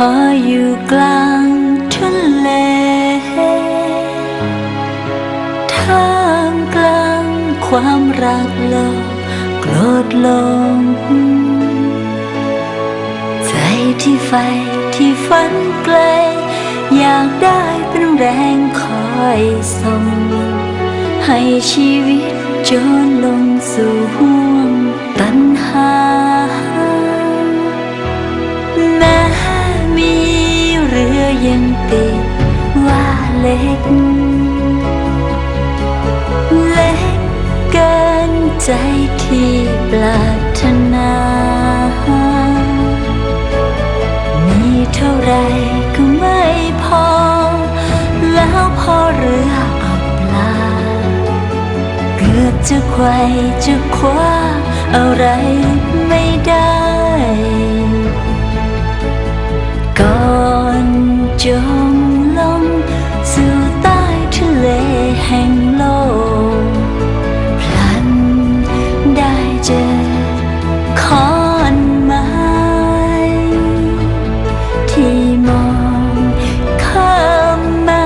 ออยู่กลางทะเลท่ามกลางความรักโลกโกรธลง ใจที่ไฟที่ฝันไกล อยากได้เป็นแรงคอยส่ง ให้ชีวิตจนลงสู่ห่วงตันหา ยังติดว่าเล็ก เล็กเกินใจที่ปรารถนา มีเท่าไรก็ไม่พอ แล้วพอเรืออับลา เกือบจะไขว่จะคว้าอะไรไม่ได้ จมลงสู่ใต้ทะเลแห่งโลกพลันได้เจอขอนไม้ที่มองข้ามมา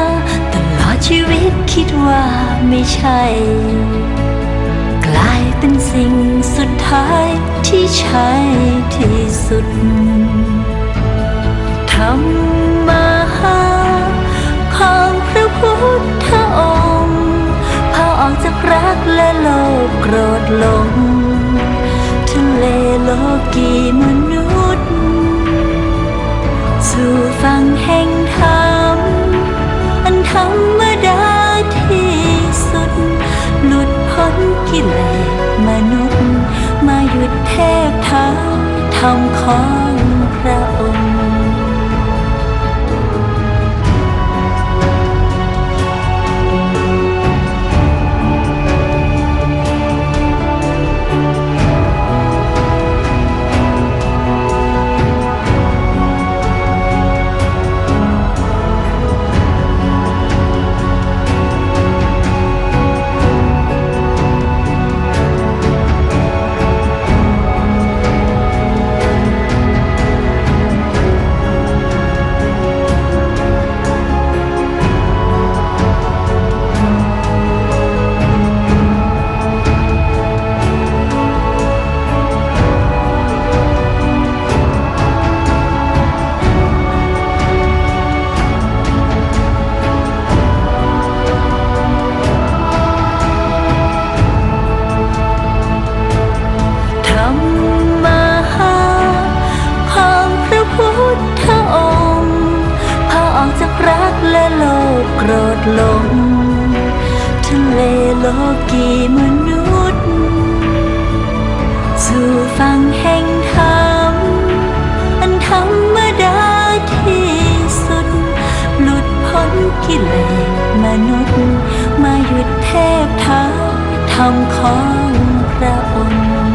ตลอดชีวิตคิดว่าไม่ใช่ กลายเป็นสิ่งสุดท้ายที่ใช่ที่สุด ลงทะเลโลกีมนุษย์ สู่ฝั่งแห่งธรรมอันธรรมดาที่สุด หลุดพ้นกิเลสมนุษย์ มาหยุดเทพทางธรรมของพระองค์ โกรธลงทะเลโลกีมนุษย์ สู่ฝั่งแห่งธรรม อันธรรมดาที่สุด หลุดพ้นกิเลสมนุษย์ มาหยุดเทพทางธรรมของพระองค์